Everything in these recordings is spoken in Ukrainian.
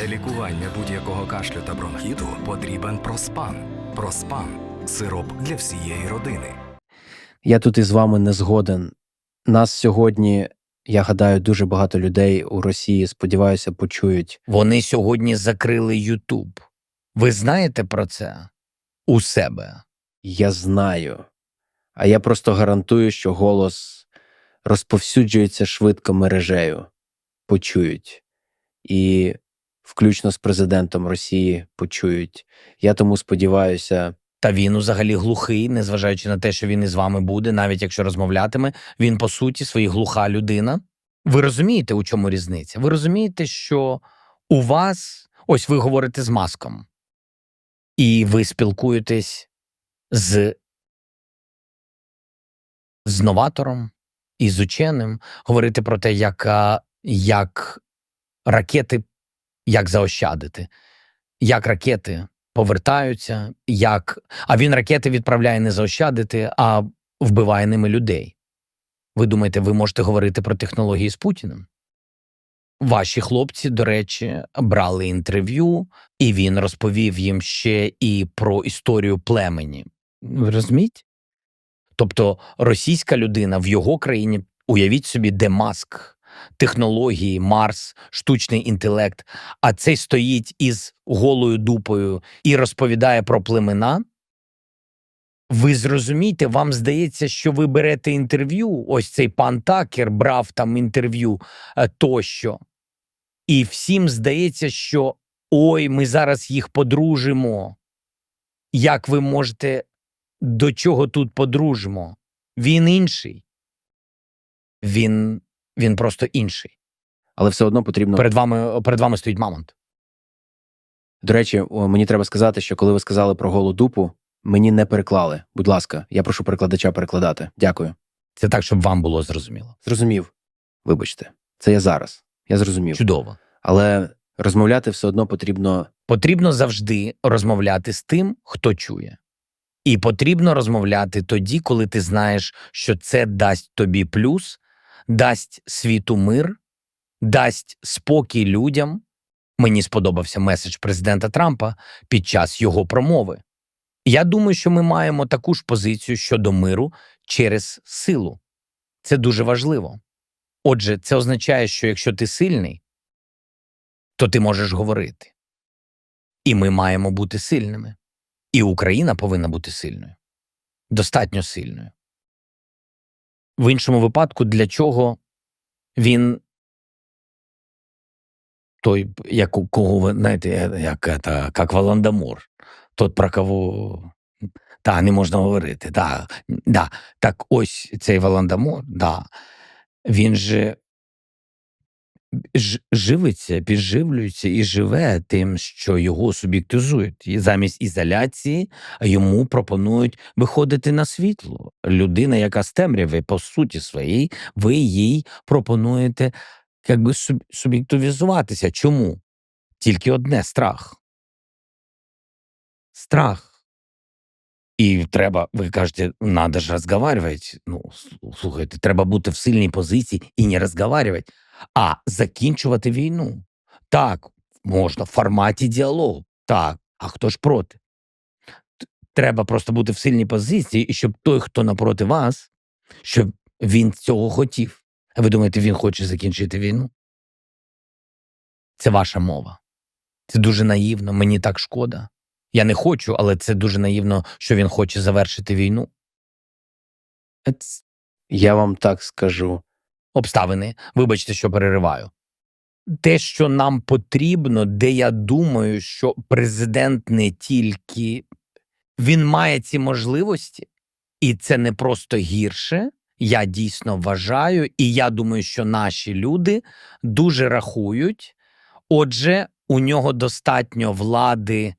Для лікування будь-якого кашлю та бронхіту потрібен проспан. Проспан сироп для всієї родини. Я тут із вами не згоден. Нас сьогодні, я гадаю, дуже багато людей у Росії, сподіваюся, почують. Вони сьогодні закрили Ютуб. Ви знаєте про це? У себе. Я знаю. А я просто гарантую, що голос розповсюджується швидко мережею. Почують. І включно з президентом Росії почують. Я тому сподіваюся, Та він взагалі глухий, незважаючи на те, що він із вами буде, навіть якщо розмовлятиме, він по суті своїй глуха людина. Ви розумієте, у чому різниця? Ви розумієте, що у вас ось ви говорите з маском, і ви спілкуєтесь з, з новатором і з ученим, говорите про те, як, як ракети, як заощадити, як ракети повертаються, як. А він ракети відправляє не заощадити, а вбиває ними людей. Ви думаєте, ви можете говорити про технології з Путіним? Ваші хлопці, до речі, брали інтерв'ю, і він розповів їм ще і про історію племені. Ви розумієте? Тобто російська людина в його країні, уявіть собі, де маск, технології, Марс, штучний інтелект, а цей стоїть із голою дупою і розповідає про племена. Ви зрозумієте, вам здається, що ви берете інтерв'ю. Ось цей пан Такер брав там інтерв'ю е, тощо. І всім здається, що ой, ми зараз їх подружимо. Як ви можете до чого тут подружимо? Він інший. Він, він просто інший. але все одно потрібно. Перед вами, перед вами стоїть мамонт. До речі, мені треба сказати, що коли ви сказали про голу дупу, мені не переклали. Будь ласка, я прошу перекладача перекладати. Дякую. Це так, щоб вам було зрозуміло. Зрозумів. Вибачте, це я зараз. Я зрозумів. Чудово. Але розмовляти все одно потрібно. Потрібно завжди розмовляти з тим, хто чує. І потрібно розмовляти тоді, коли ти знаєш, що це дасть тобі плюс, дасть світу мир, дасть спокій людям. Мені сподобався меседж президента Трампа під час його промови. Я думаю, що ми маємо таку ж позицію щодо миру через силу. Це дуже важливо. Отже, це означає, що якщо ти сильний, то ти можеш говорити. І ми маємо бути сильними. І Україна повинна бути сильною, достатньо сильною. В іншому випадку, для чого він той, як кого ви знаєте, як, это, як Валандамур, тот, про кого та, не можна говорити. Да, да. Так ось цей Валандамур, да, він же живиться, підживлюється і живе тим, що його суб'єктизують. І замість ізоляції йому пропонують виходити на світло. Людина, яка з темряви, по суті своїй, ви їй пропонуєте якби суб'єктивізуватися. Чому? Тільки одне страх. Страх. І треба, ви кажете, надо ж розговаривати. Ну, слухайте, треба бути в сильній позиції і не розговаривати, а закінчувати війну. Так, можна в форматі діалогу. Так, а хто ж проти? Треба просто бути в сильній позиції, і щоб той, хто напроти вас, щоб він цього хотів. А ви думаєте, він хоче закінчити війну? Це ваша мова. Це дуже наївно, мені так шкода. Я не хочу, але це дуже наївно, що він хоче завершити війну. Ец- Я вам так скажу. Обставини. Вибачте, що перериваю. Те, що нам потрібно, де я думаю, що президент не тільки він має ці можливості, і це не просто гірше. Я дійсно вважаю, і я думаю, що наші люди дуже рахують. Отже, у нього достатньо влади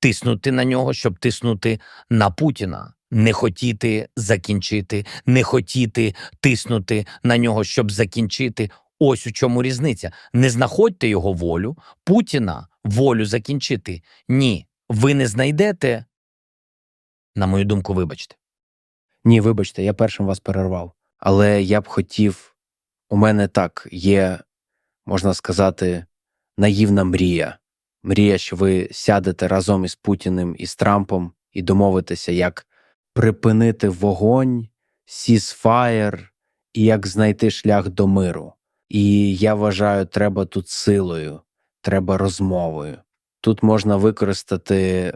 тиснути на нього, щоб тиснути на Путіна, не хотіти закінчити, не хотіти тиснути на нього, щоб закінчити. Ось у чому різниця. Не знаходьте його волю, Путіна волю закінчити. Ні, ви не знайдете. На мою думку, вибачте. Ні, вибачте, я першим вас перервав. Але я б хотів. У мене так є, можна сказати, наївна мрія. Мрія, що ви сядете разом із Путіним і з Трампом і домовитеся, як припинити вогонь, сізфаєр і як знайти шлях до миру. І я вважаю, треба тут силою, треба розмовою. Тут можна використати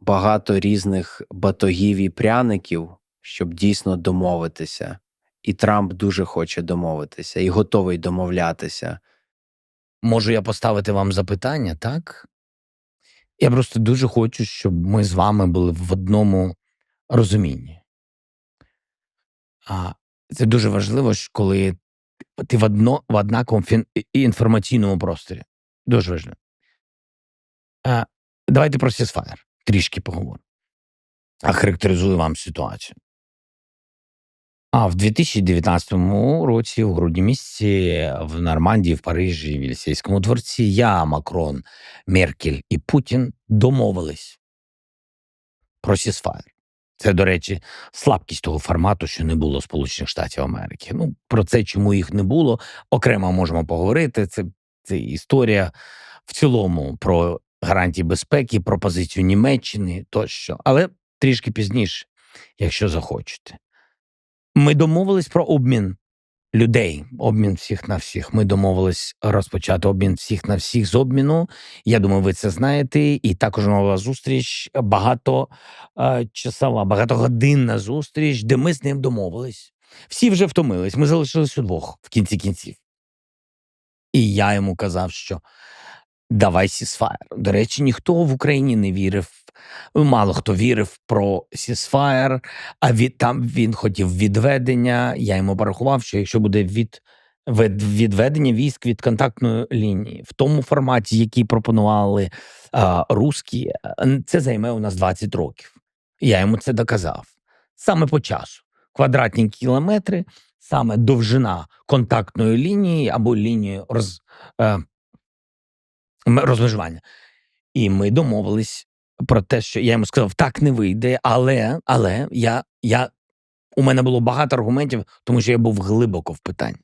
багато різних батогів і пряників, щоб дійсно домовитися. І Трамп дуже хоче домовитися і готовий домовлятися. Можу я поставити вам запитання, так? Я просто дуже хочу, щоб ми з вами були в одному розумінні. А це дуже важливо, коли ти в, одно, в однаковому інформаційному просторі. Дуже важливо. А, давайте про Сісфаєр трішки поговоримо. А характеризую вам ситуацію. А в 2019 році, у грудні місяці, в Нормандії, в Парижі, в Єлісейському дворці, я, Макрон, Меркель і Путін домовились про сісфаєр. Це, до речі, слабкість того формату, що не було Сполучених Штатів Америки. Ну, про це, чому їх не було, окремо можемо поговорити. Це, це історія в цілому про гарантії безпеки, про позицію Німеччини тощо. Але трішки пізніше, якщо захочете. Ми домовились про обмін людей, обмін всіх на всіх. Ми домовились розпочати обмін всіх на всіх з обміну. Я думаю, ви це знаєте. І також нова зустріч багато е, багатогодинна зустріч, де ми з ним домовились. Всі вже втомились. Ми залишились удвох в кінці кінців. І я йому казав, що давай сісфаєр. До речі, ніхто в Україні не вірив. Мало хто вірив про сісфаєр, а від там він хотів відведення. Я йому порахував, що якщо буде від, від відведення військ від контактної лінії в тому форматі, який пропонували а, русські, це займе у нас 20 років. Я йому це доказав саме по часу. Квадратні кілометри, саме довжина контактної лінії або лінії роз, е, розмежування. І ми домовились про те, що я йому сказав, так не вийде, але, але я, я, у мене було багато аргументів, тому що я був глибоко в питанні.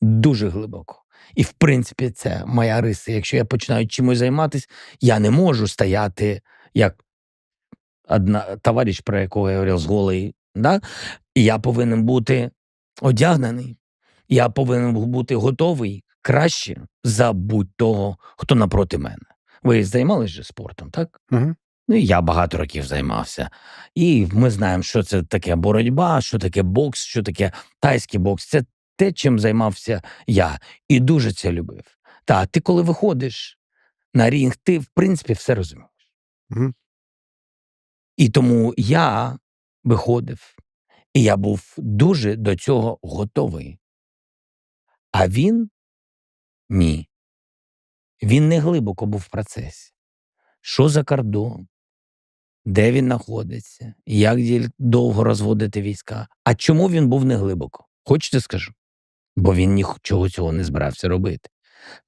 Дуже глибоко. І в принципі, це моя риса. Якщо я починаю чимось займатися, я не можу стояти як одна товариш, про якого я говорив, з голий. Да? Я повинен бути одягнений. Я повинен бути готовий краще за будь-того, хто напроти мене. Ви займалися спортом, так? Угу. Ну, і я багато років займався. І ми знаємо, що це таке боротьба, що таке бокс, що таке тайський бокс. Це те, чим займався я, і дуже це любив. Та ти, коли виходиш на рінг, ти в принципі все розумієш. Мгм. І тому я виходив, і я був дуже до цього готовий. А він ні. Він не глибоко був в процесі. Що за кордон? Де він знаходиться? Як довго розводити війська? А чому він був не глибоко? Хочете скажу? Бо він нічого цього не збирався робити.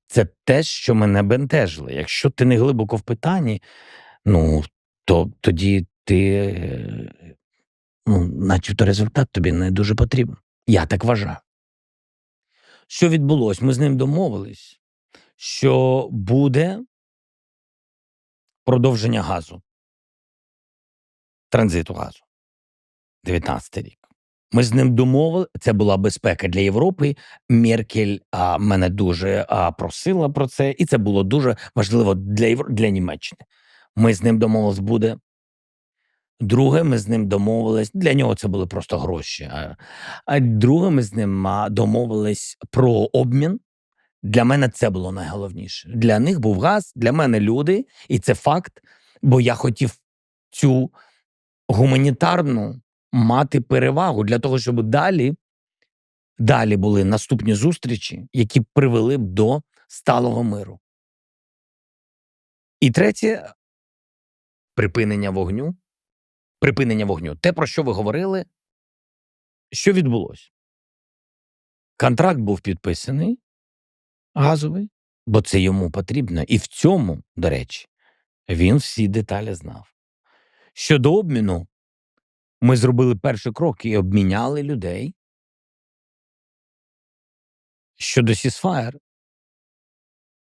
Це те, що мене бентежило. Якщо ти не глибоко в питанні, ну то тоді ти, ну, начебто, результат тобі не дуже потрібен. Я так вважаю. Що відбулося? Ми з ним домовились, що буде продовження газу, транзиту газу. 19 рік. Ми з ним домовили, це була безпека для Європи. Меркель а, мене дуже а, просила про це, і це було дуже важливо для для Німеччини. Ми з ним домовились, буде. Друге, ми з ним домовились. Для нього це були просто гроші. А, друге, ми з ним домовились про обмін. Для мене це було найголовніше. Для них був газ, для мене люди, і це факт. Бо я хотів цю гуманітарну мати перевагу для того, щоб далі, далі були наступні зустрічі, які привели б до сталого миру. І третє припинення вогню. Припинення вогню. Те, про що ви говорили, що відбулося? Контракт був підписаний газовий, бо це йому потрібно. І в цьому, до речі, він всі деталі знав. Щодо обміну, ми зробили перший крок і обміняли людей. Щодо Сісфаєр,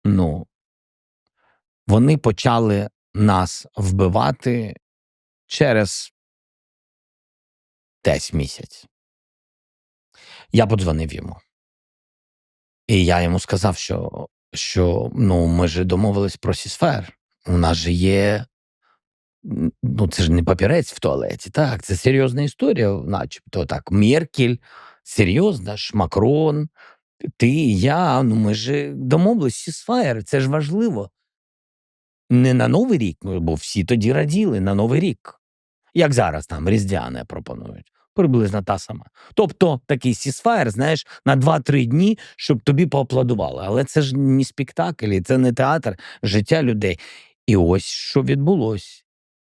ну, Вони почали нас вбивати через десь місяць. Я подзвонив йому. І я йому сказав, що, що ну, ми ж домовились про сісфер. У нас же є. Ну, це ж не папірець в туалеті. Так, це серйозна історія, начебто так. Меркель, серйозна ж, Макрон, ти, я. Ну, ми ж домовились сісфаєр, це ж важливо. Не на Новий рік, ну, бо всі тоді раділи на Новий рік. Як зараз там Різдвяне пропонують. Приблизно та сама. Тобто такий сісфаєр, знаєш, на 2-3 дні, щоб тобі поаплодували. Але це ж не спектакль, це не театр, життя людей. І ось що відбулось.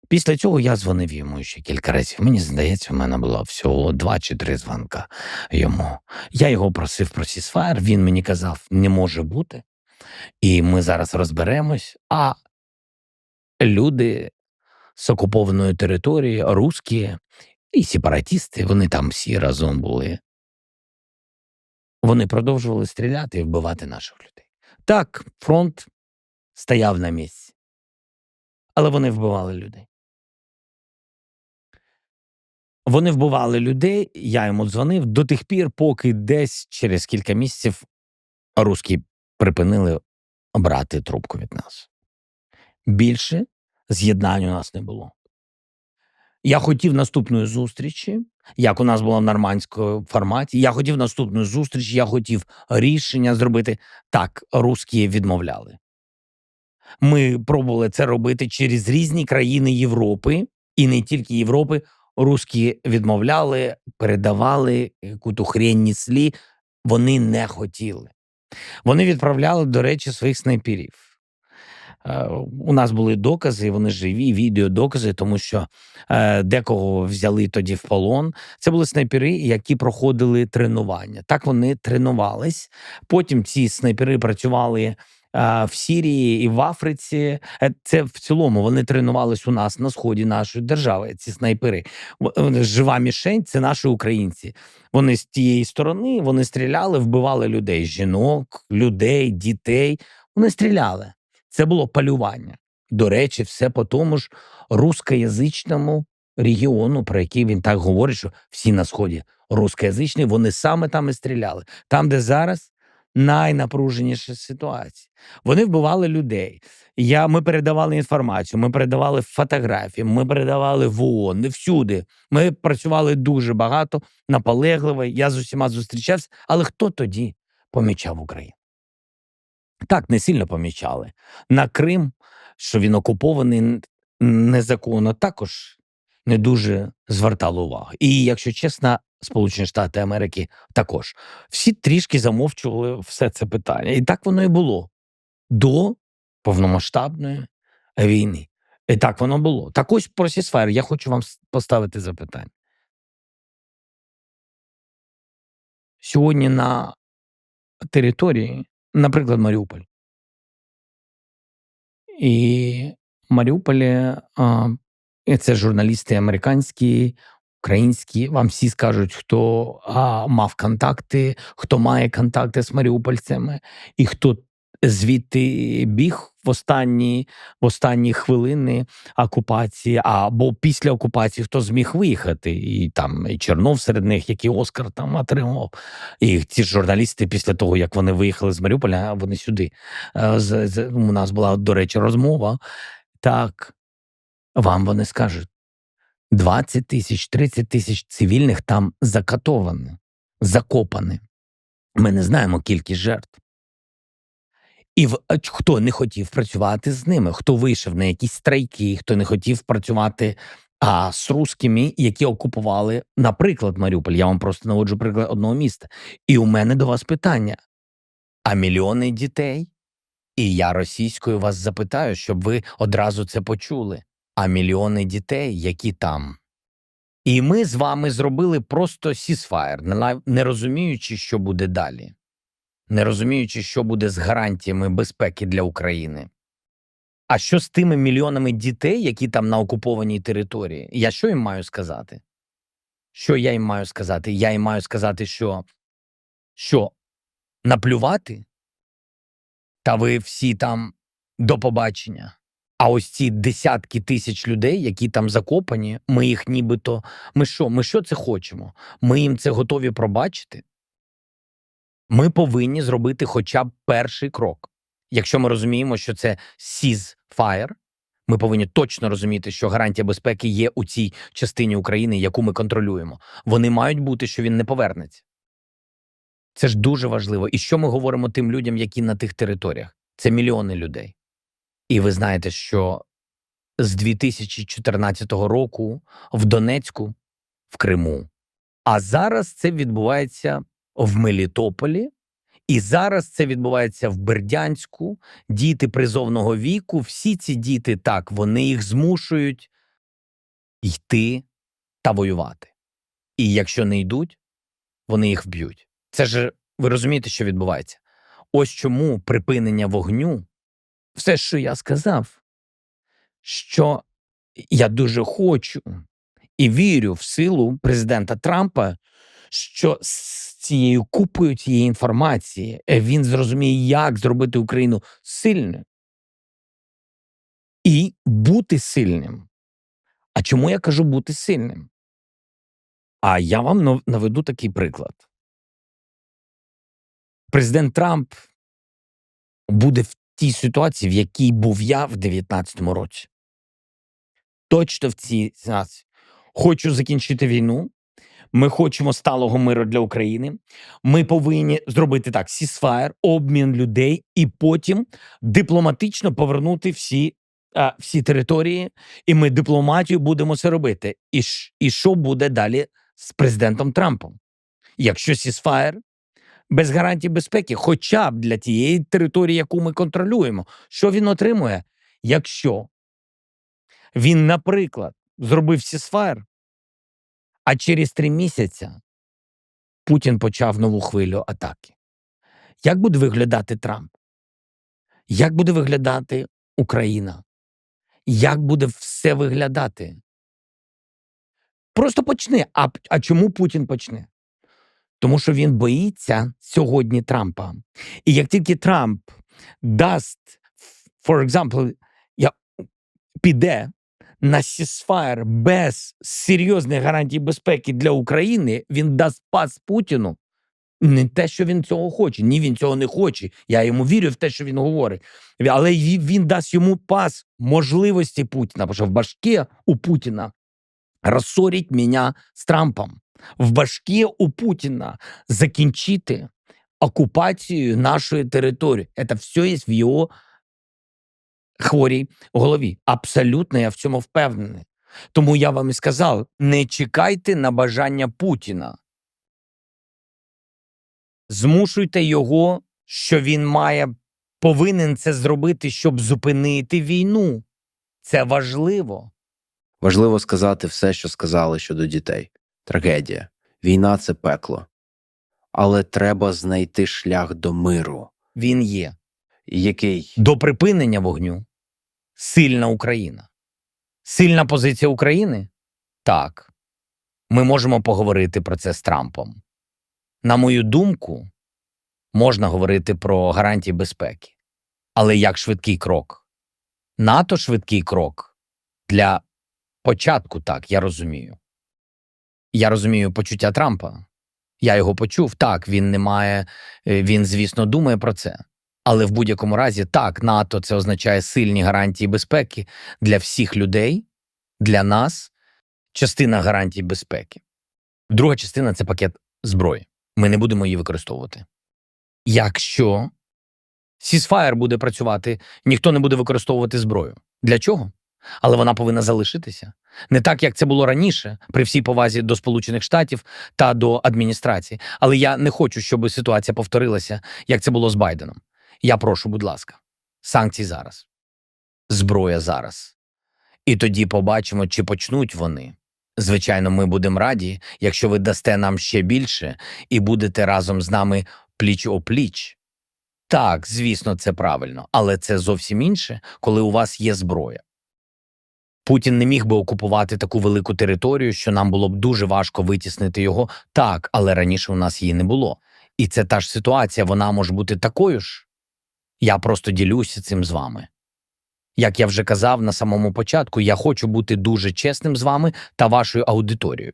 Після цього я дзвонив йому ще кілька разів. Мені здається, в мене було всього два чи три дзвонка йому. Я його просив про сісфаєр, він мені казав, не може бути. І ми зараз розберемось. А люди з окупованої території, русські і сепаратісти, вони там всі разом були. Вони продовжували стріляти і вбивати наших людей. Так, фронт стояв на місці, але вони вбивали людей. Вони вбивали людей, я йому дзвонив до тих пір, поки десь через кілька місяців русські припинили брати трубку від нас. Більше з'єднань у нас не було. Я хотів наступної зустрічі, як у нас було в нормандському форматі. Я хотів наступної зустрічі, я хотів рішення зробити. Так, русські відмовляли. Ми пробували це робити через різні країни Європи, і не тільки Європи. Русські відмовляли, передавали яку-то хрень. Вони не хотіли. Вони відправляли, до речі, своїх снайперів. Е, У нас були докази, вони живі, відеодокази, тому що е, декого взяли тоді в полон. Це були снайпери, які проходили тренування. Так вони тренувались. Потім ці снайпери працювали е, в Сірії і в Африці. Е, Це в цілому вони тренувались у нас на сході нашої держави. Ці снайпери. Ж Жива мішень це наші українці. Вони з тієї сторони вони стріляли, вбивали людей, жінок, людей, дітей. Вони стріляли. Це було полювання. До речі, все по тому ж рускоязичному регіону, про який він так говорить, що всі на сході рускоязичні, вони саме там і стріляли. Там, де зараз найнапруженіша ситуація. Вони вбивали людей. Я, ми передавали інформацію, ми передавали фотографії, ми передавали в ООН, не всюди. Ми працювали дуже багато, наполегливо. Я з усіма зустрічався. Але хто тоді помічав Україну? Так, не сильно помічали. На Крим, що він окупований незаконно, також не дуже звертали увагу. І, якщо чесно, Сполучені Штати Америки також. Всі трішки замовчували все це питання. І так воно і було до повномасштабної війни. І так воно було. Так ось про сісфер я хочу вам поставити запитання. Сьогодні на території, наприклад, Маріуполь. І в Маріуполі це журналісти американські, українські. Вам всі скажуть, хто а, мав контакти, хто має контакти з маріупольцями, і хто звідти біг в останні, в останні хвилини окупації, або після окупації, хто зміг виїхати, і там і Чернов серед них, який Оскар там отримав. І ці журналісти, після того як вони виїхали з Маріуполя, вони сюди. Е, з- У нас була, до речі, розмова. Так, вам вони скажуть: 20 тисяч, 30 тисяч цивільних там закатовані, закопані. Ми не знаємо кількість жертв. І в, хто не хотів працювати з ними, хто вийшов на якісь страйки, хто не хотів працювати а, з русскими, які окупували, наприклад, Маріуполь. Я вам просто наводжу приклад одного міста. І у мене до вас питання: а мільйони дітей? І я російською вас запитаю, щоб ви одразу це почули. А мільйони дітей, які там. І ми з вами зробили просто сісфаєр, не розуміючи, що буде далі, не розуміючи, що буде з гарантіями безпеки для України. А що з тими мільйонами дітей, які там на окупованій території? Я що їм маю сказати? Що я їм маю сказати? Я їм маю сказати, що, що наплювати? Та ви всі там до побачення. А ось ці десятки тисяч людей, які там закопані, ми їх нібито. Ми що? Ми що це хочемо? Ми їм це готові пробачити? Ми повинні зробити хоча б перший крок. Якщо ми розуміємо, що це ceasefire, ми повинні точно розуміти, що гарантія безпеки є у цій частині України, яку ми контролюємо. Вони мають бути, що він не повернеться. Це ж дуже важливо. І що ми говоримо тим людям, які на тих територіях? Це мільйони людей. І ви знаєте, що з 2014 року в Донецьку, в Криму, а зараз це відбувається в Мелітополі, і зараз це відбувається в Бердянську. Діти призовного віку, всі ці діти так, вони їх змушують йти та воювати. І якщо не йдуть, вони їх вб'ють. Це ж ви розумієте, що відбувається. Ось чому припинення вогню, все, що я сказав, що я дуже хочу і вірю в силу президента Трампа, що з цією купою цієї інформації він зрозуміє, як зробити Україну сильною і бути сильним. А чому я кажу бути сильним? А я вам наведу такий приклад. Президент Трамп буде тій ситуації, в якій був я в 19-му році. Точно в цій ситуації. Хочу закінчити війну. Ми хочемо сталого миру для України. Ми повинні зробити так: сісфаєр, обмін людей, і потім дипломатично повернути всі, а, всі території, і ми дипломатію будемо це робити. І, і що буде далі з президентом Трампом? Якщо сісфаєр без гарантій безпеки, хоча б для тієї території, яку ми контролюємо, що він отримує, якщо він, наприклад, зробив сісфаєр, а через три місяці Путін почав нову хвилю атаки. Як буде виглядати Трамп? Як буде виглядати Україна? Як буде все виглядати? Просто почни. А, а чому Путін почне? Тому що він боїться сьогодні Трампа. І як тільки Трамп дасть, for example, я, піде на сісфаєр без серйозних гарантій безпеки для України, він дасть пас Путіну. Не те, що він цього хоче. Ні, він цього не хоче. Я йому вірю в те, що він говорить. Але він дасть йому пас можливості Путіна, тому що в башке у Путіна розсорить мене з Трампом. В башке у Путіна закінчити окупацію нашої території. Це все є в його хворій голові. Абсолютно я в цьому впевнений. Тому я вам і сказав: не чекайте на бажання Путіна. Змушуйте його, що він має повинен це зробити, щоб зупинити війну. Це важливо. Важливо сказати все, що сказали щодо дітей. Трагедія. Війна це пекло. Але треба знайти шлях до миру. Він є. Який До припинення вогню сильна Україна. Сильна позиція України? Так. Ми можемо поговорити про це з Трампом. На мою думку, можна говорити про гарантії безпеки. Але як швидкий крок? НАТО швидкий крок для початку, так, я розумію. Я розумію почуття Трампа. Я його почув. Так, він не має, е, він, звісно, думає про це. Але в будь-якому разі, так, НАТО це означає сильні гарантії безпеки для всіх людей, для нас, частина гарантій безпеки. Друга частина це пакет зброї. Ми не будемо її використовувати. Якщо Сісфаєр буде працювати, ніхто не буде використовувати зброю. Для чого? Але вона повинна залишитися. Не так, як це було раніше, при всій повазі до Сполучених Штатів та до адміністрації. Але я не хочу, щоб ситуація повторилася, як це було з Байденом. Я прошу, будь ласка, санкції зараз, зброя зараз. І тоді побачимо, чи почнуть вони. Звичайно, ми будемо раді, якщо ви дасте нам ще більше і будете разом з нами пліч о пліч. Так, звісно, це правильно, але це зовсім інше, коли у вас є зброя. Путін не міг би окупувати таку велику територію, що нам було б дуже важко витіснити його. Так, але раніше у нас її не було. І це та ж ситуація, вона може бути такою ж. Я просто ділюся цим з вами. Як я вже казав на самому початку, я хочу бути дуже чесним з вами та вашою аудиторією.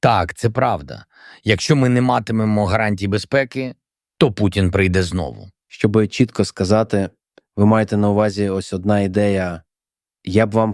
Так, це правда. Якщо ми не матимемо гарантій безпеки, то Путін прийде знову. Щоб чітко сказати, ви маєте на увазі ось одна ідея. Я б вам